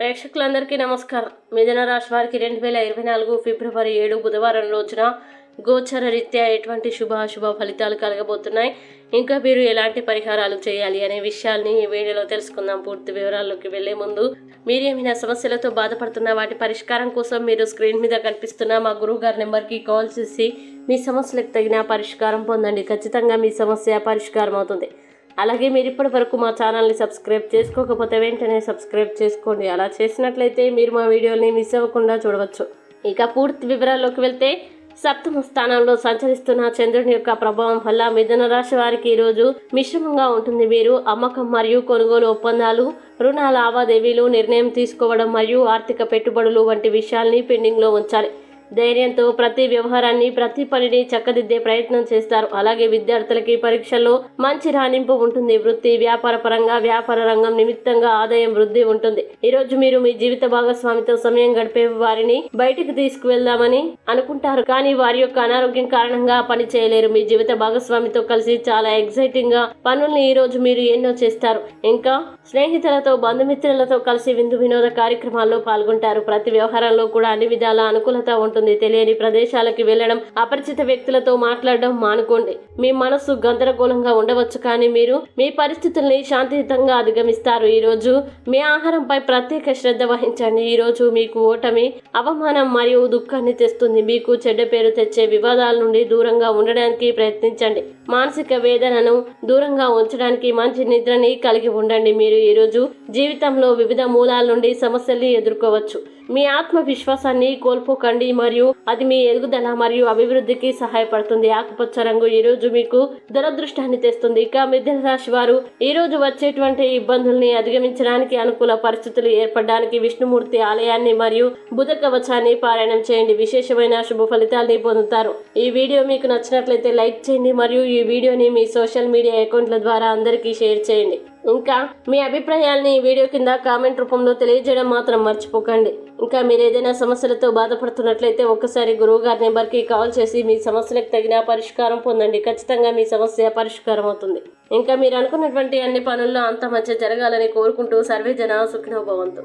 ప్రేక్షకులందరికీ నమస్కారం. మిథున రాశి వారికి రెండు వేల ఇరవై నాలుగు ఫిబ్రవరి ఏడు బుధవారం రోజున గోచర రీత్యా ఎటువంటి శుభాశుభ ఫలితాలు కలగబోతున్నాయి? ఇంకా మీరు ఎలాంటి పరిహారాలు చేయాలి అనే విషయాల్ని ఈ వీడియోలో తెలుసుకుందాం. పూర్తి వివరాల్లోకి వెళ్ళే ముందు మీరు ఏమైనా సమస్యలతో బాధపడుతున్న వాటి పరిష్కారం కోసం మీరు స్క్రీన్ మీద కనిపిస్తున్న మా గురువు గారి నెంబర్కి కాల్ చేసి మీ సమస్యలకు తగిన పరిష్కారం పొందండి. ఖచ్చితంగా మీ సమస్య పరిష్కారం అవుతుంది. అలాగే మీరు ఇప్పటి వరకు మా ఛానల్ని సబ్స్క్రైబ్ చేసుకోకపోతే వెంటనే సబ్స్క్రైబ్ చేసుకోండి. అలా చేసినట్లయితే మీరు మా వీడియోని మిస్ అవ్వకుండా చూడవచ్చు. ఇక పూర్తి వివరాల్లోకి వెళ్తే సప్తమ స్థానంలో సంచరిస్తున్న చంద్రుని యొక్క ప్రభావం వల్ల మిథున రాశి వారికి ఈరోజు మిశ్రమంగా ఉంటుంది. మీరు అమ్మకం మరియు కొనుగోలు ఒప్పందాలు రుణ లావాదేవీలు నిర్ణయం తీసుకోవడం మరియు ఆర్థిక పెట్టుబడులు వంటి విషయాల్ని పెండింగ్లో ఉంచాలి. ధైర్యంతో ప్రతి వ్యవహారాన్ని ప్రతి పనిని చక్కదిద్దే ప్రయత్నం చేస్తారు. అలాగే విద్యార్థులకి పరీక్షల్లో మంచి రాణింపు ఉంటుంది. వృత్తి వ్యాపార పరంగా వ్యాపార రంగం నిమిత్తంగా ఆదాయం వృద్ధి ఉంటుంది. ఈ రోజు మీరు మీ జీవిత భాగస్వామితో సమయం గడిపే వారిని బయటికి తీసుకువెళ్దామని అనుకుంటారు. కానీ వారి యొక్క అనారోగ్యం కారణంగా పని చేయలేరు. మీ జీవిత భాగస్వామితో కలిసి చాలా ఎగ్జైటింగ్గా పనుల్ని ఈ రోజు మీరు ఎన్నో చేస్తారు. ఇంకా స్నేహితులతో బంధుమిత్రులతో కలిసి విందు వినోద కార్యక్రమాల్లో పాల్గొంటారు. ప్రతి వ్యవహారంలో కూడా అన్ని విధాల అనుకూలత ఉంటుంది. తెలియని ప్రదేశాలకు వెళ్ళడం అపరిచిత వ్యక్తులతో మాట్లాడడం మానుకోండి. మీ మనసు గందరగోళంగా ఉండవచ్చు కానీ మీరు మీ పరిస్థితుల్ని శాంతియుతంగా అధిగమిస్తారు. ఈ రోజు మీ ఆహారంపై ప్రత్యేక శ్రద్ధ వహించండి. ఈ రోజు మీకు ఓటమి అవమానం మరియు దుఃఖాన్ని తెస్తుంది. మీకు చెడ్డ పేరు తెచ్చే వివాదాల నుండి దూరంగా ఉండడానికి ప్రయత్నించండి. మానసిక వేదనను దూరంగా ఉంచడానికి మంచి నిద్రని కలిగి ఉండండి. మీరు ఈరోజు జీవితంలో వివిధ మూలాల నుండి సమస్యల్ని ఎదుర్కోవచ్చు. మీ ఆత్మవిశ్వాసాన్ని కోల్పోకండి. మరియు మరియు అది మీ ఎదుగుదల మరియు అభివృద్ధికి సహాయపడుతుంది. ఆకుపచ్చ రంగు ఈ రోజు మీకు దురదృష్టాన్ని తెస్తుంది. ఇక మిథున రాశి వారు ఈ రోజు వచ్చేటువంటి ఇబ్బందుల్ని అధిగమించడానికి అనుకూల పరిస్థితులు ఏర్పడడానికి విష్ణుమూర్తి ఆలయాన్ని మరియు బుధ కవచాన్ని పారాయణం చేయండి. విశేషమైన శుభ ఫలితాల్ని పొందుతారు. ఈ వీడియో మీకు నచ్చినట్లయితే లైక్ చేయండి మరియు ఈ వీడియోని మీ సోషల్ మీడియా అకౌంట్ల ద్వారా అందరికీ షేర్ చేయండి. ఇంకా మీ అభిప్రాయాల్ని వీడియో కింద కామెంట్ రూపంలో తెలియజేయడం మాత్రం మర్చిపోకండి. ఇంకా మీరు ఏదైనా సమస్యలతో బాధపడుతున్నట్లయితే ఒక్కసారి గురువు గారి నెంబర్కి కాల్ చేసి మీ సమస్యలకు తగిన పరిష్కారం పొందండి. ఖచ్చితంగా మీ సమస్య పరిష్కారం అవుతుంది. ఇంకా మీరు అనుకున్నటువంటి అన్ని పనుల్లో అంత మంచి జరగాలని కోరుకుంటూ సర్వే జన సుఖినోభవంతు.